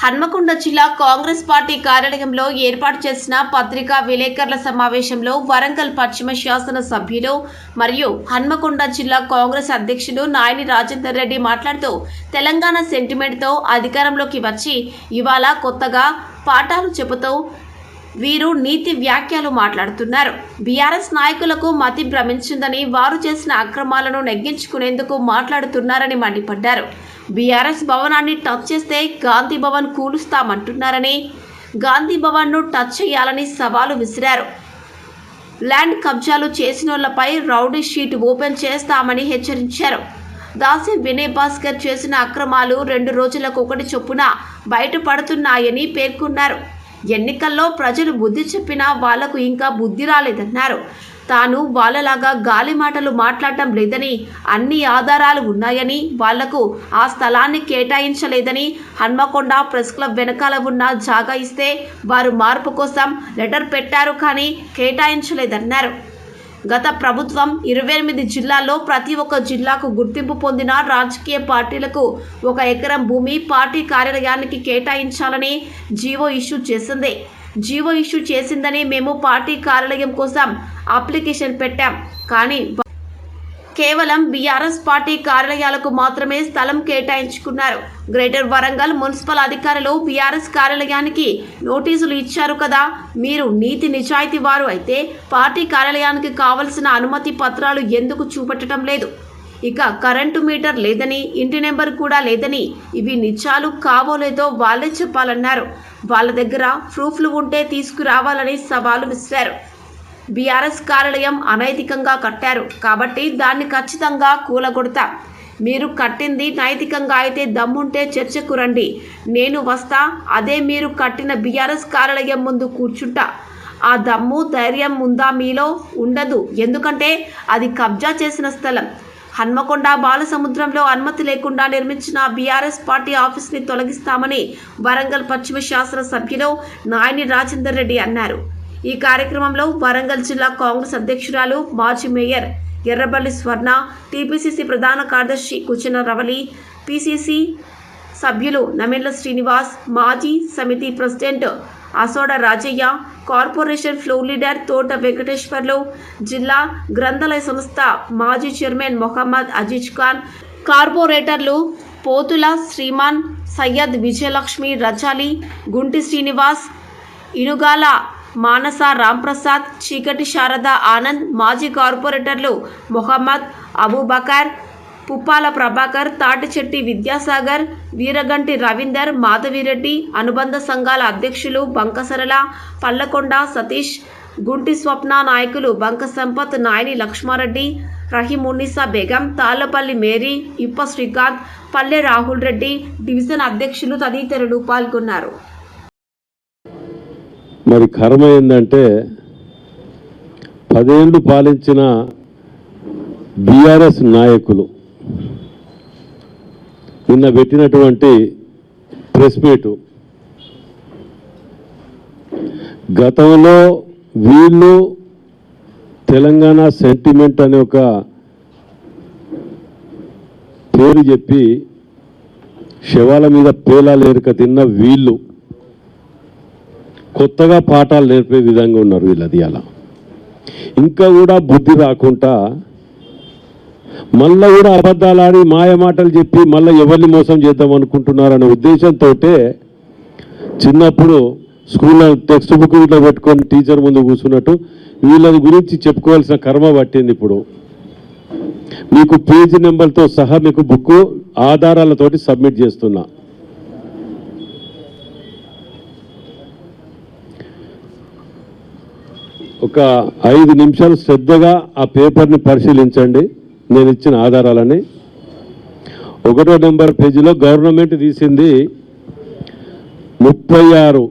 హన్మకొండ జిల్లా కాంగ్రెస్ పార్టీ కార్యాలయంలో ఏర్పాటు చేసిన పత్రికా విలేకరుల సమావేశంలో వరంగల్ పశ్చిమ శాసన సభ్యులు మరియు హన్మకొండ జిల్లా కాంగ్రెస్ అధ్యక్షులు నాయని రాజేందర్ రెడ్డి మాట్లాడుతూ తెలంగాణ సెంటిమెంట్తో అధికారంలోకి వచ్చి ఇవాళ కొత్తగా పాఠాలు చెబుతూ వీరు నీతి వ్యాఖ్యలు మాట్లాడుతున్నారు. బీఆర్ఎస్ నాయకులకు మతి భ్రమించిందని వారు చేసిన అక్రమాలను నెగ్గించుకునేందుకు మాట్లాడుతున్నారని మండిపడ్డారు. బీఆర్ఎస్ భవనాన్ని టచ్ చేస్తే గాంధీ భవన్ కూలుస్తామంటున్నారని గాంధీ భవన్ను టచ్ చేయాలని సవాలు విసిరారు. ల్యాండ్ కబ్జాలు చేసినోళ్ళపై రౌడీ షీట్ ఓపెన్ చేస్తామని హెచ్చరించారు. దాసి వినయ్ భాస్కర్ చేసిన అక్రమాలు రెండు రోజులకు ఒకటి చొప్పున బయటపడుతున్నాయని పేర్కొన్నారు. ఎన్నికల్లో ప్రజలు బుద్ధి చెప్పినా వాళ్ళకు ఇంకా బుద్ధి రాలేదన్నారు. తాను వాళ్ళలాగా గాలి మాటలు మాట్లాడటం లేదని అన్ని ఆధారాలు ఉన్నాయని వాళ్ళకు ఆ స్థలాన్ని కేటాయించలేదని హన్మకొండ ప్రెస్ క్లబ్ వెనకాల ఉన్న జాగా ఇస్తే వారు మార్పు కోసం లెటర్ పెట్టారు కానీ కేటాయించలేదన్నారు. గత ప్రభుత్వం ఇరవై ఎనిమిది జిల్లాల్లో ప్రతి ఒక్క జిల్లాకు గుర్తింపు పొందిన రాజకీయ పార్టీలకు ఒక ఎకరం భూమి పార్టీ కార్యాలయానికి కేటాయించాలని జీవో ఇష్యూ చేసింది. జీవో ఇష్యూ చేసిందని మేము పార్టీ కార్యాలయం కోసం అప్లికేషన్ పెట్టాం. కానీ కేవలం బీఆర్ఎస్ పార్టీ కార్యాలయాలకు మాత్రమే స్థలం కేటాయించుకున్నారు. గ్రేటర్ వరంగల్ మున్సిపల్ అధికారులు బీఆర్ఎస్ కార్యాలయానికి నోటీసులు ఇచ్చారు కదా. మీరు నీతి నిజాయితీ వారు అయితే పార్టీ కార్యాలయానికి కావలసిన అనుమతి పత్రాలు ఎందుకు చూపెట్టడం లేదు? ఇక కరెంటు మీటర్ లేదని ఇంటి నెంబర్ కూడా లేదని ఇవి నిత్యాలు కావో లేదో వాళ్ళే చెప్పాలన్నారు. వాళ్ళ దగ్గర ప్రూఫ్లు ఉంటే తీసుకురావాలని సవాలు విసిరారు. బీఆర్ఎస్ కార్యాలయం అనైతికంగా కట్టారు. కాబట్టి దాన్ని ఖచ్చితంగా కూలగొడతా. మీరు కట్టింది నైతికంగా అయితే దమ్ముంటే చర్చకు రండి. నేను వస్తా అదే మీరు కట్టిన బీఆర్ఎస్ కార్యాలయం ముందు కూర్చుంటా. ఆ దమ్ము ధైర్యం ఉందా మీలో? ఉండదు. ఎందుకంటే అది కబ్జా చేసిన స్థలం. హన్మకొండ బాలసముద్రంలో అనుమతి లేకుండా నిర్మించిన బీఆర్ఎస్ పార్టీ ఆఫీస్ని తొలగిస్తామని వరంగల్ పశ్చిమ శాసన సభ్యులు నాయని రాజేందర్ రెడ్డి అన్నారు. ఈ కార్యక్రమంలో వరంగల్ జిల్లా కాంగ్రెస్ అధ్యక్షురాలు మాజీ మేయర్ ఎర్రబల్లి స్వర్ణ టీపీసీసీ ప్రధాన కార్యదర్శి కుచిన రవలి పీసీసీ సభ్యులు నమేళ్ళ శ్రీనివాస్ మాజీ సమితి president Asoda Rajaiah corporation floor leader Thota Venkateswarlu జిల్లా గ్రంథాలయ సంస్థ మాజీ చైర్మన్ మొహమ్మద్ అజీజ్ ఖాన్ కార్పొరేటర్లు పోతుల శ్రీమాన్ సయ్యద్ విజయలక్ష్మి రజాలి గుంటి శ్రీనివాస్ ఇనుగాల మానస రాంప్రసాద్ చీకటి శారద ఆనంద్ మాజీ కార్పొరేటర్లు మొహమ్మద్ అబూబకర్ పుప్పాల ప్రభాకర్ తాటిచెట్టి విద్యాసాగర్ వీరగంటి రవీందర్ మాధవిరెడ్డి అనుబంధ సంఘాల అధ్యక్షులు బంకసరళ పల్లకొండ సతీష్ గుంటి స్వప్న నాయకులు బంక సంపత్ నాయని లక్ష్మారెడ్డి రహీమున్నిసా బేగం తాళ్ళపల్లి మేరీ ఇప్ప శ్రీకాంత్ పల్లె రాహుల్ రెడ్డి డివిజన్ అధ్యక్షులు తదితరులు పాల్గొన్నారు. మరి కర్మ ఏంటంటే పదేళ్ళు పాలించిన బీఆర్ఎస్ నాయకులు నిన్న పెట్టినటువంటి ప్రెస్ మీటు. గతంలో వీళ్ళు తెలంగాణ సెంటిమెంట్ అనే ఒక పేరు చెప్పి శవాల మీద పేలాలు ఏరుక తిన్న వీళ్ళు కొత్తగా పాఠాలు నేర్పే విధంగా ఉన్నారు వీళ్ళది అలా. ఇంకా కూడా బుద్ధి రాకుండా మళ్ళీ కూడా అబద్ధాలు ఆడి మాయ మాటలు చెప్పి మళ్ళీ ఎవరిని మోసం చేద్దాం అనుకుంటున్నారనే ఉద్దేశంతో చిన్నప్పుడు స్కూల్లో టెక్స్ట్ బుక్ ఇట్లా పెట్టుకొని టీచర్ ముందు కూర్చున్నట్టు వీళ్ళ గురించి చెప్పుకోవాల్సిన కర్మ పట్టింది ఇప్పుడు. మీకు పేజీ నెంబర్తో సహా మీకు బుక్ ఆధారాలతోటి సబ్మిట్ చేస్తున్నా. ఒక ఐదు నిమిషాలు శ్రద్ధగా ఆ పేపర్ని పరిశీలించండి. నేను ఇచ్చిన ఆధారాలని. ఒకటో నెంబర్ పేజీలో గవర్నమెంట్ తీసింది ముప్పై ఆరు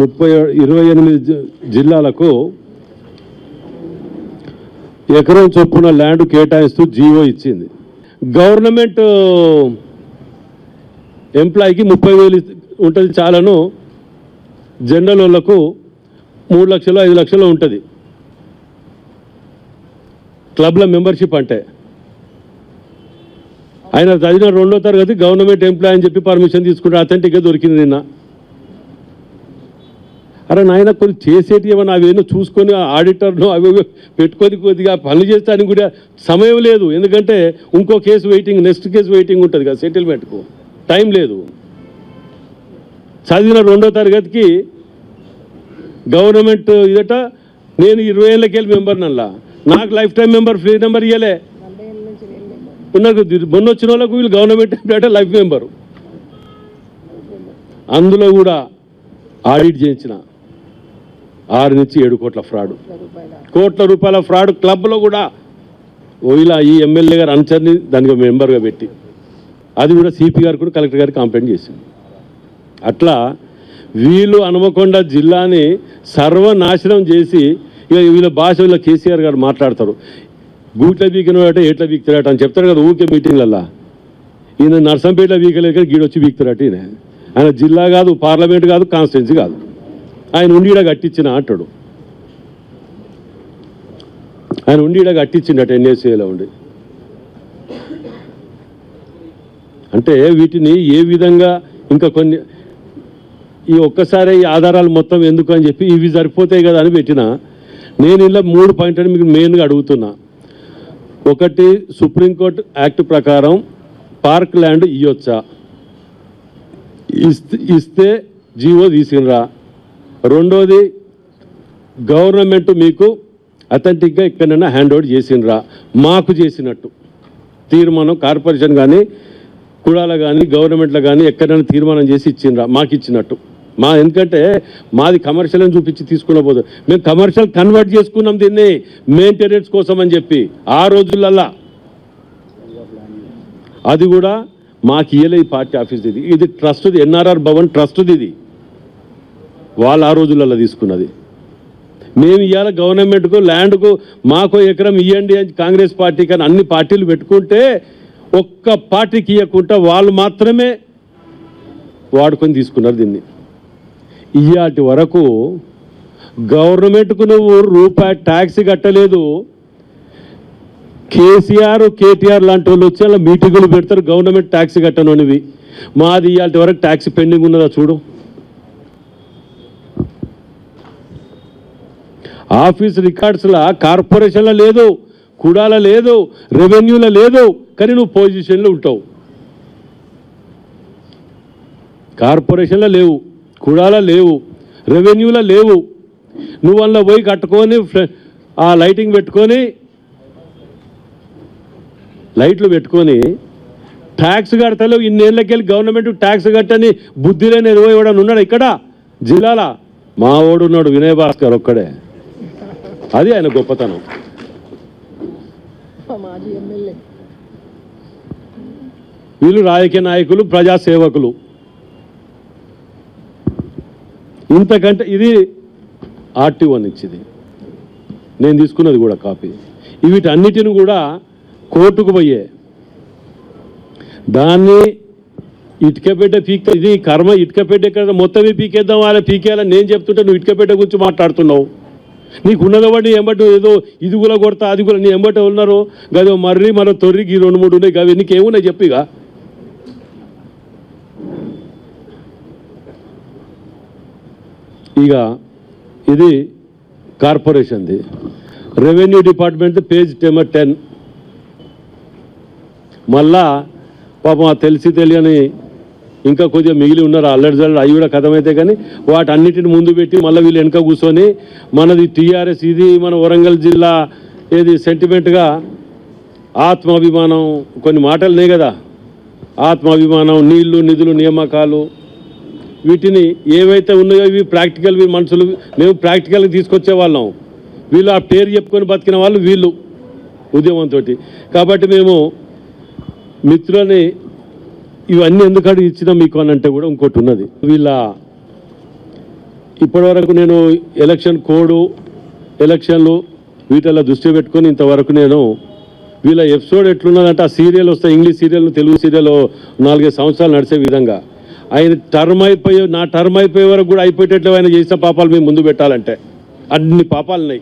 ముప్పై ఇరవై ఎనిమిది జిల్లాలకు ఎకరం చొప్పున ల్యాండ్ కేటాయిస్తూ జీవో ఇచ్చింది. గవర్నమెంట్ ఎంప్లాయీకి ముప్పై వేలు ఉంటుంది చాలను. జనరల్ వాళ్ళకు మూడు లక్షలు ఐదు లక్షలు ఉంటుంది. క్లబ్ల మెంబర్షిప్ అంటే. ఆయన చదివిన రెండో తరగతి గవర్నమెంట్ ఎంప్లాయ్ అని చెప్పి పర్మిషన్ తీసుకుంటే అథెంటిక్గా దొరికింది నిన్న. అరే నాయన కొన్ని చేసేటి ఏమన్నా అవేనో చూసుకొని ఆడిటర్ను అవి పెట్టుకొని కొద్దిగా పనులు చేస్తానికి కూడా సమయం లేదు. ఎందుకంటే ఇంకో case waiting next case waiting ఉంటుంది కదా సెటిల్మెంట్కు. టైం లేదు. చదివిన రెండో తరగతికి గవర్నమెంట్ ఇదట నేను ఇరవై ఏళ్ళకి వెళ్ళి నాకు life time member free number ఇవ్వలే నాకు మొన్న వచ్చిన వాళ్ళకు వీళ్ళు గవర్నమెంట్ ఎంప్లాయ్ లైఫ్ మెంబరు అందులో కూడా ఆడిట్ చేయించిన ఆరు నుంచి ఏడు కోట్ల ఫ్రాడ్ కోట్ల రూపాయల ఫ్రాడ్ క్లబ్లో కూడా ఓ ఇలా ఈ ఎమ్మెల్యే గారు అనుచరిని దానికి మెంబర్గా పెట్టి. అది కూడా సిపి గారు కూడా కలెక్టర్ గారికి కంప్లైంట్ చేసింది. అట్లా వీళ్ళు హనుమకొండ జిల్లాని సర్వనాశనం చేసి ఇక వీళ్ళ భాష వీళ్ళ కేసీఆర్ గారు మాట్లాడతారు. గూట్ల బీకినవాట ఏట్ల బీక్తారట అని చెప్తారు కదా ఊరికే మీటింగ్లల్లా. ఈయన నర్సంపేట బీకలేక గీడొచ్చి బీక్తారట ఈయన. ఆయన జిల్లా కాదు పార్లమెంట్ కాదు కాన్స్టిట్యున్సీ కాదు. ఆయన ఉండి కట్టించిన అంటాడు. ఆయన ఉండి కట్టించిండట ఎన్ఎస్ఏలో ఉండి. అంటే వీటిని ఏ విధంగా ఇంకా కొన్ని ఈ ఒక్కసారి ఈ ఆధారాలు మొత్తం ఎందుకు అని చెప్పి ఇవి సరిపోతాయి కదా అని పెట్టిన నేను ఇలా మూడు పాయింట్ అని మీకు మెయిన్గా అడుగుతున్నా. ఒకటి సుప్రీంకోర్టు యాక్ట్ ప్రకారం పార్క్ ల్యాండ్ ఇవ్వచ్చా ఇస్తే ఇస్తే జీవో తీసినరా. రెండోది గవర్నమెంట్ మీకు అథెంటిక్గా ఎక్కడైనా హ్యాండ్ ఓవర్ చేసినరా. మాకు చేసినట్టు. తీర్మానం కార్పొరేషన్ కానీ కుడాల కానీ గవర్నమెంట్లో కానీ ఎక్కడైనా తీర్మానం చేసి ఇచ్చిండ్రా మాకు ఇచ్చినట్టు. మా ఎందుకంటే మాది కమర్షియల్ అని చూపించి తీసుకున్న పోదు. మేము కమర్షియల్ కన్వర్ట్ చేసుకున్నాం దీన్ని మెయింటెనెన్స్ కోసం అని చెప్పి ఆ రోజులల్లా. అది కూడా మాకు ఇయ్యలే ఈ పార్టీ ఆఫీస్ ఇది. ఇది ట్రస్ట్ది ఎన్ఆర్ఆర్ భవన్ ట్రస్ట్ది ఇది. వాళ్ళు ఆ రోజులలో తీసుకున్నది. మేము ఇవాళ గవర్నమెంట్కు ల్యాండ్కు మాకు ఎకరం ఇవ్వండి అని కాంగ్రెస్ పార్టీ కానీ అన్ని పార్టీలు పెట్టుకుంటే ఒక్క పార్టీకి ఇవ్వకుండా వాళ్ళు మాత్రమే వాడుకొని తీసుకున్నారు దీన్ని. ఇయాటి వరకు గవర్నమెంట్కు నువ్వు రూపాయి ట్యాక్స్ కట్టలేదు. కేసీఆర్ కేటీఆర్ లాంటి వాళ్ళు వచ్చి అలా మీటింగులు పెడతారు గవర్నమెంట్ ట్యాక్స్ కట్టనోనివి. మాది ఇవాళ వరకు ట్యాక్స్ పెండింగ్ ఉన్నదా చూడు. ఆఫీస్ రికార్డ్స్లా కార్పొరేషన్లో లేదు కుడాల లేదు రెవెన్యూలో లేదు కానీ నువ్వు పొజిషన్లో ఉంటావు. కార్పొరేషన్లో లేవు. కుడాల లేవు. రెవెన్యూలో లేవు. నువ్వు అందులో పోయి కట్టుకొని ఆ లైటింగ్ పెట్టుకొని లైట్లు పెట్టుకొని ట్యాక్స్ కడతలేవు. ఇన్నేళ్ళకెళ్ళి గవర్నమెంట్ ట్యాక్స్ కట్టని బుద్ధి లేని ఇరవై వాడు ఉన్నాడు ఇక్కడ? జిల్లాల? మా వాడు ఉన్నాడు వినయ్ భాస్కర్ ఒక్కడే. అది ఆయన గొప్పతనం. వీళ్ళు రాజకీయ నాయకులు ప్రజా ఇంతకంటే ఇది ఆర్టీఓ నుంచి ఇది నేను తీసుకున్నది కూడా కాపీ. వీటన్నిటిని కూడా కోర్టుకు పోయే. దాన్ని ఇటుకపెట్ట పీక ఇది కర్మ ఇటుకపెట్ట ఎక్కడ మొత్తమే పీకేద్దాం వాళ్ళ పీకేయాలని నేను చెప్తుంటే నువ్వు ఇటుకపెట్ట గురించి మాట్లాడుతున్నావు. నీకు ఉన్నదవాడు నీ ఎంబటి ఏదో ఇది కూడా కొడతా అది కూడా నీ ఎంబటి ఉన్నారు? గదో మర్రి మన తొర్రికి రెండు మూడు ఉన్నాయి. అవి నీకేమున్నాయి చెప్పిగా ఇక ఇది కార్పొరేషన్ది. Revenue department page number ten. మళ్ళా పాపం తెలిసి తెలియని ఇంకా కొద్దిగా మిగిలి ఉన్నారు అల్లడి జల్లడి అవి కూడా కథమైతే కానీ వాటన్నిటిని ముందు పెట్టి మళ్ళీ వీళ్ళు వెనక కూర్చొని మనది టీఆర్ఎస్ ఇది మన వరంగల్ జిల్లా ఏది సెంటిమెంట్గా ఆత్మాభిమానం కొన్ని మాటలున్నాయి కదా. ఆత్మాభిమానం నీళ్ళు నిధులు నియామకాలు వీటిని ఏవైతే ఉన్నాయో ఇవి ప్రాక్టికల్ మనుషులు మేము ప్రాక్టికల్గా తీసుకొచ్చే వాళ్ళం. వీళ్ళు ఆ పేరు చెప్పుకొని బతికిన వాళ్ళు వీళ్ళు ఉద్యమంతో కాబట్టి మేము మిత్రులని ఇవన్నీ ఎందుకంటే ఇచ్చినా మీకు అని అంటే కూడా ఇంకోటి ఉన్నది. వీళ్ళ ఇప్పటివరకు నేను ఎలక్షన్ కోడు ఎలక్షన్లు వీటిల్లో దృష్టి పెట్టుకొని ఇంతవరకు నేను వీళ్ళ ఎపిసోడ్ ఎట్లున్నదంటే ఆ సీరియల్ వస్తే ఇంగ్లీష్ సీరియల్ తెలుగు సీరియల్ నాలుగైదు సంవత్సరాలు నడిచే విధంగా. ఆయన టర్మ్ అయిపోయి నా టర్మ్ అయిపోయే వరకు కూడా అయిపోయేటట్లు ఆయన చేసిన పాపాలు మేము ముందు పెట్టాలంటే. అన్ని పాపాలున్నాయి.